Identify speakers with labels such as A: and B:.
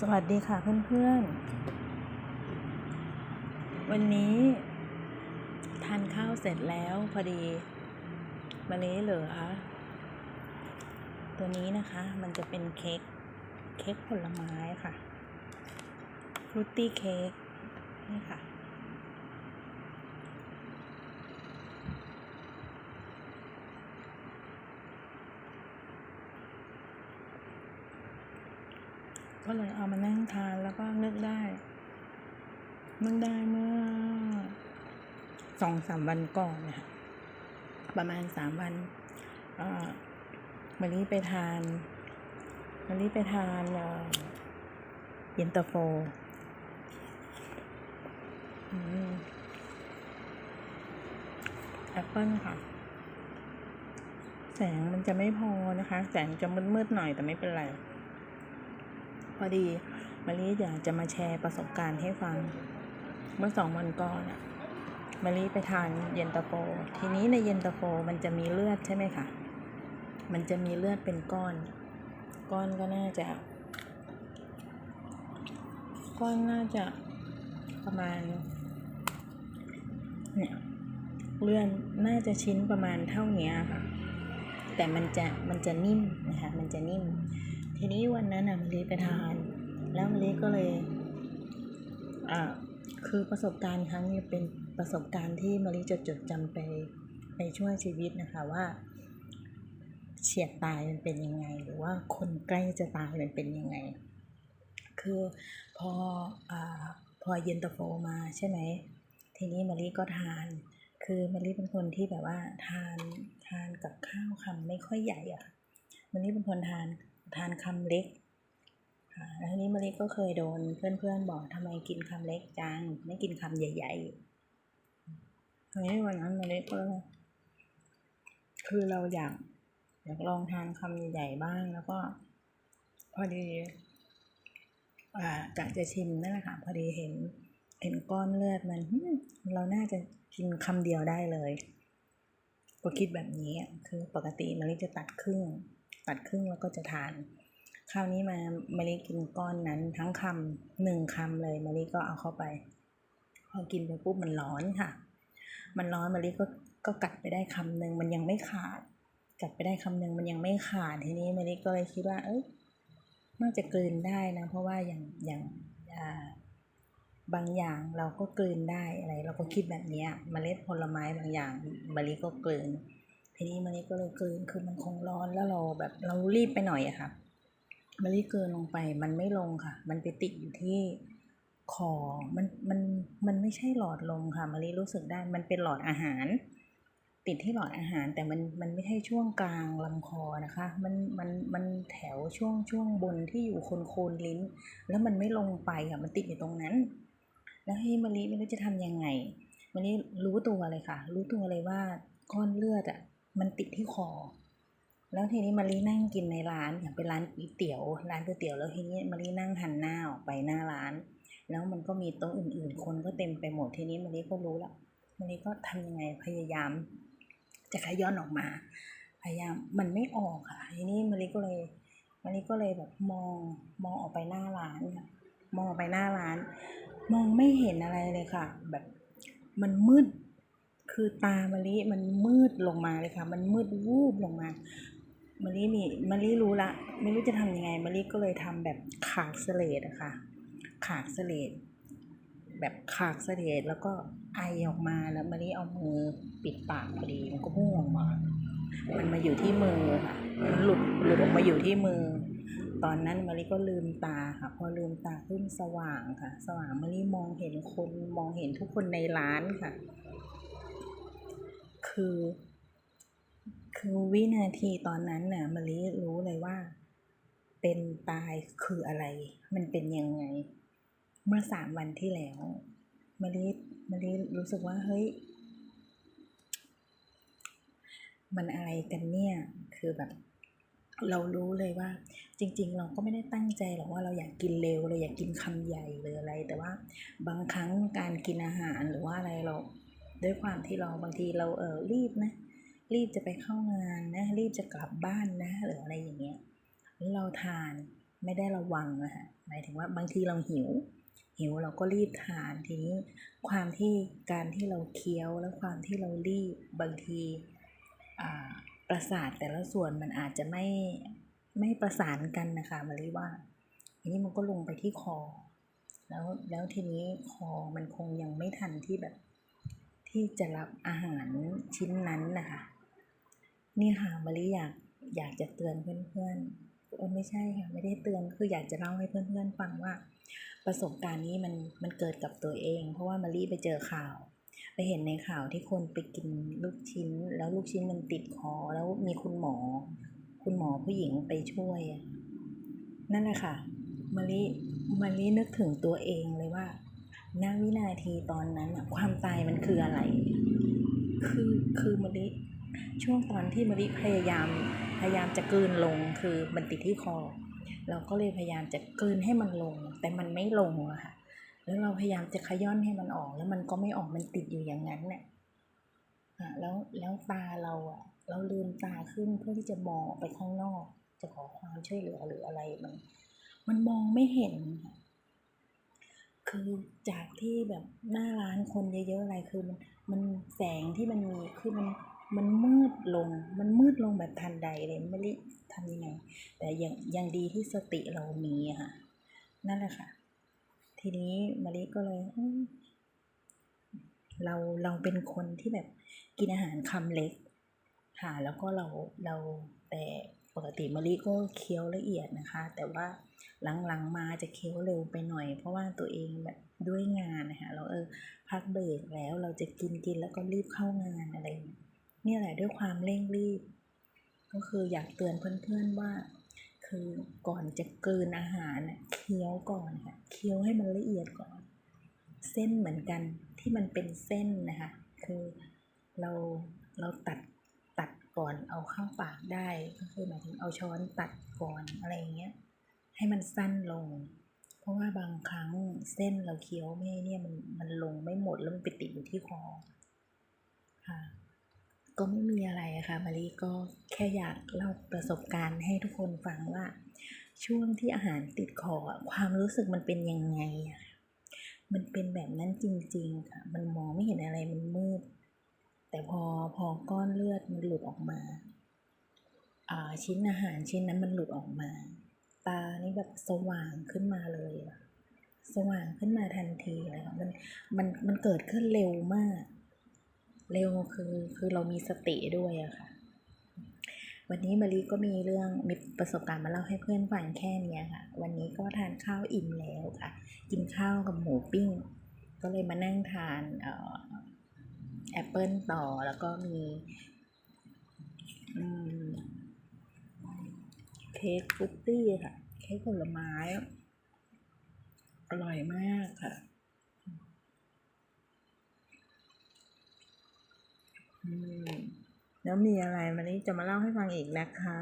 A: สวัสดีค่ะเพื่อนๆ วันนี้ทานข้าวเสร็จแล้วพอดีมาเลยเหลือ ตัวนี้นะคะมันจะเป็นเค้กเค้กผลไม้ค่ะฟรุตตี้เค้กนี่ค่ะ ก็เลยเอามานั่งทานแล้วก็นึกได้นึกได้เมื่อสองสามวันก่อนนะคะประมาณสามวันเอ่อวันนี้ไปทานวันนี้ไปทานเอ่อเย็นตาโฟอืมแอปเปิลค่ะ แสงมันจะไม่พอนะคะ แสงจะมืดๆหน่อยแต่ไม่เป็นไร พอดีมารีอยากจะมาแชร์ประสบการณ์ให้ฟัง เมื่อสองวันก่อนอะมารีไปทานเย็นตาโฟ ทีนี้ในเย็นตาโฟมันจะมีเลือดใช่ไหมคะ มันจะมีเลือดเป็นก้อน ก้อนก็น่าจะ ก้อนน่าจะประมาณ เนี่ย เลือดน่าจะชิ้นประมาณเท่านี้ค่ะ แต่มันจะมันจะนิ่มนะคะ มันจะนิ่ม ทีนี้วันนั้นอะมะลิไปทาน แล้วมะลิก็เลยอ่าคือประสบการณ์ครั้งนี้เป็นประสบการณ์ที่มะลิจดจดจำไปในช่วงชีวิตนะคะว่าเฉียดตายมันเป็นยังไง หรือว่าคนใกล้จะตายมันเป็นยังไง คือพออ่าพอเย็นตาโฟมาใช่ไหมทีนี้มะลิก็ทาน คือมะลิเป็นคนที่แบบว่าทานทานกับข้าวคำไม่ค่อยใหญ่อะ่ะมะลิเป็นคนทาน ทานคำเล็กแล้วทีนี้มะลิก็เคยโดนเพื่อนๆบอกทำไมกินคำเล็กจังไม่กินคำใหญ่ๆทีนี้วันนั้นมะลิก็คือเราอยากอยากลองทานคำใหญ่ๆบ้างแล้วก็พอดีอ่ากะจะชิมนั่นแหละค่ะพอดีเห็นเห็นก้อนเลือดมันเราน่าจะกินคำเดียวได้เลยก็คิดแบบนี้อะคือปกติมะลิจะตัดครึ่ง ตัดครึ่งแล้วก็จะทาน คราวนี้มามะลิกินก้อนนั้นทั้งคำหนึ่งคำเลยมะลิก็เอาเข้าไป พอกินไปปุ๊บมันร้อนค่ะ มันร้อนมะลิก็ก็กัดไปได้คำหนึ่งมันยังไม่ขาด กัดไปได้คำหนึ่งมันยังไม่ขาดทีนี้มะลิก็เลยคิดว่า เอ้ยน่าจะกลืนได้นะ เพราะว่าอย่างอย่างอ่าบางอย่างเราก็กลืนได้อะไร เราก็คิดแบบนี้ยเมล็ดผลไม้บางอย่างมะลิก็กลืน ทีนี้มะลิก็เลยกลืนคือมันคงร้อนแล้วเราแบบเรารีบไปหน่อยอะค่ะมะลิกลืนลงไปมันไม่ลงค่ะ มันไปติดอยู่ที่คอมันมันมันไม่ใช่หลอดลมค่ะมะลิรู้สึกได้มันเป็นหลอดอาหาร ติดที่หลอดอาหาร แต่มันมันไม่ใช่ช่วงกลางลำคอนะคะ มันมันมันแถวช่วงช่วงบนที่อยู่โคนโคนลิ้น แล้วมันไม่ลงไปค่ะมันติดอยู่ตรงนั้น แล้วให้มะลิไม่รู้จะทำยังไงมะลิรู้ตัวเลยค่ะ รู้ตัวเลยว่าก้อนเลือดอะ มันติดที่คอ แล้วทีนี้มะลินั่งกินในร้านอย่างเป็นร้านก๋วยเตี๋ยว ร้านก๋วยเตี๋ยวแล้วทีนี้มะลินั่งหันหน้าออกไปหน้าร้าน แล้วมันก็มีโต๊ะอื่น ๆ คนก็เต็มไปหมดทีนี้มะลิก็รู้แล้วมะลิก็ทำยังไงพยายาม จะขย้อนออกมา พยายามมันไม่ออกค่ะทีนี้มะลิก็เลยมะลิก็เลยแบบมองมองออกไปหน้าร้านมองออกไปหน้าร้าน มองไม่เห็นอะไรเลยค่ะ แบบมันมืด คือตามะลิมันมืดลงมาเลยค่ะ มันมืดวูบลงมามะลินี่มะลิรู้ละ ไม่รู้จะทำยังไงมะลิก็เลยทำแบบขากเสลดอะค่ะ ขากเสลดแบบขากเสลดแล้วก็ไอออกมาแล้วมะลิเอามือปิดปากพอดีมันก็พุ่งออกมา มันมาอยู่ที่มือค่ะมันหลุดหลุดออกมาอยู่ที่มือ ตอนนั้นมะลิก็ลืมตาค่ะ พอลืมตาขึ้นสว่างค่ะ สว่างมะลิมองเห็นคนมองเห็นทุกคนในร้านค่ะ คือ คือวินาทีตอนนั้นน่ะมะลิรู้เลยว่า เป็นตายคืออะไร มันเป็นยังไง เมื่อสามวันที่แล้วมะลิมะลิรู้สึกว่าเฮ้ยมันอะไรกันเนี่ยคือแบบ เรารู้เลยว่า จริง ๆ เราก็ไม่ได้ตั้งใจหรอกว่าเราอยากกินเร็วเราอยากกินคำใหญ่หรืออะไร แต่ว่าบางครั้งการกินอาหารหรือว่าอะไรเรา ด้วยความที่เราบางทีเราเออรีบนะ รีบจะไปเข้างานนะ รีบจะกลับบ้านนะ หรืออะไรอย่างเงี้ยเราทานไม่ได้ระวังอะฮะหมายถึงว่าบางทีเราหิว หิวเราก็รีบทานทีนี้ความที่การที่เราเคี้ยวและความที่เรารีบบางทีอ่าประสาทแต่ละส่วนมันอาจจะไม่ไม่ประสานกันนะคะมารีว่าทีนี้มันก็ลงไปที่คอ แล้วแล้วทีนี้คอมันคงยังไม่ทันที่แบบ ที่จะรับอาหารชิ้นนั้นนะคะนี่ค่ะมารีอยากอยากจะเตือนเพื่อนๆไม่ใช่ค่ะไม่ได้เตือนคืออยากจะเล่าให้เพื่อนๆฟังว่า ประสบการณ์นี้มันมันเกิดกับตัวเอง เพราะว่ามารีไปเจอข่าว ไปเห็นในข่าวที่คนไปกินลูกชิ้น แล้วลูกชิ้นมันติดคอแล้วมีคุณหมอ คุณหมอผู้หญิงไปช่วย นั่นแหละค่ะมารีมารีนึกถึงตัวเองเลยว่า ณวินาทีตอนนั้นอะความตายมันคืออะไร คือคือมารีช่วงตอนที่มารีพยายามพยายามจะกลืนลงคือมันติดที่คอ เราก็เลยพยายามจะกลืนให้มันลง แต่มันไม่ลงอะค่ะแล้วเราพยายามจะขย้อนให้มันออก แล้วมันก็ไม่ออกมันติดอยู่อย่างนั้นเนี่ยอะแล้วแล้วตาเราอะเราลืมตาขึ้นเพื่อที่จะมองไปข้างนอก จะขอความช่วยเหลือหรืออะไรมัน มันมองไม่เห็นค่ะ คือจากที่แบบหน้าร้านคนเยอะๆอะไรคือมันมันแสงที่มันมีคือมันมันมืดลง มันมืดลงแบบทันใดเลยไม่รู้ทำยังไง แต่ยังยังดีที่สติเรามีอะค่ะ นั่นแหละค่ะ ทีนี้มาริก็เลยเราเราเป็นคนที่แบบกินอาหารคำเล็ก ค่ะ แล้วก็เราเราแต่ปกติมาริก็เคี้ยวละเอียดนะคะ แต่ว่า หลังๆมาจะเคี้ยวเร็วไปหน่อย เพราะว่าตัวเองแบบด้วยงานนะคะเราเออพักเบรกแล้วเราจะกินกินแล้วก็รีบเข้างานอะไรเนี่ยแหละด้วยความเร่งรีบ ก็คืออยากเตือนเพื่อนๆว่า คือก่อนจะกลืนอาหารน่ะเคี้ยวก่อนค่ะเคี้ยวให้มันละเอียดก่อน เส้นเหมือนกันที่มันเป็นเส้นนะคะคือเราเราตัดตัดก่อนเอาเข้าปากได้ก็คือหมายถึงเอาช้อนตัดก่อนอะไรอย่างเงี้ย ให้มันสั้นลง เพราะว่าบางครั้งเส้นเราเคี้ยวไม่เนี่ยมันมันลงไม่หมดแล้วมันไปติดอยู่ที่คอค่ะ ก็ไม่มีอะไระค่ะมารีก็แค่อยากเล่าประสบการณ์ให้ทุกคนฟังว่า ช่วงที่อาหารติดคอความรู้สึกมันเป็นยังไงมันเป็นแบบนั้นจริง ๆ ค่ะ มันมองไม่เห็นอะไรมันมืด แต่พอพอก้อนเลือดมันหลุดออกมาอ่าชิ้นอาหารชิ้นนั้นมันหลุดออกมา ตานี่แบบสว่างขึ้นมาเลยสว่างขึ้นมาทันทีเลยค่ะมันมันมันเกิดขึ้นเร็วมาก เร็วคือคือเรามีสติด้วยอะค่ะ วันนี้มารีก็มีเรื่องมีประสบการณ์มาเล่าให้เพื่อนฟังแค่นี้ค่ะ วันนี้ก็ทานข้าวอิ่มแล้วค่ะ กินข้าวกับหมูปิ้ง ก็เลยมานั่งทานเอ่อแอปเปิลต่อแล้วก็มีอืม เค้กฟุตตี้ค่ะ เค้กผลไม้ อร่อยมากค่ะ แล้วมีอะไรวันนี้จะมาเล่าให้ฟังอีกนะคะ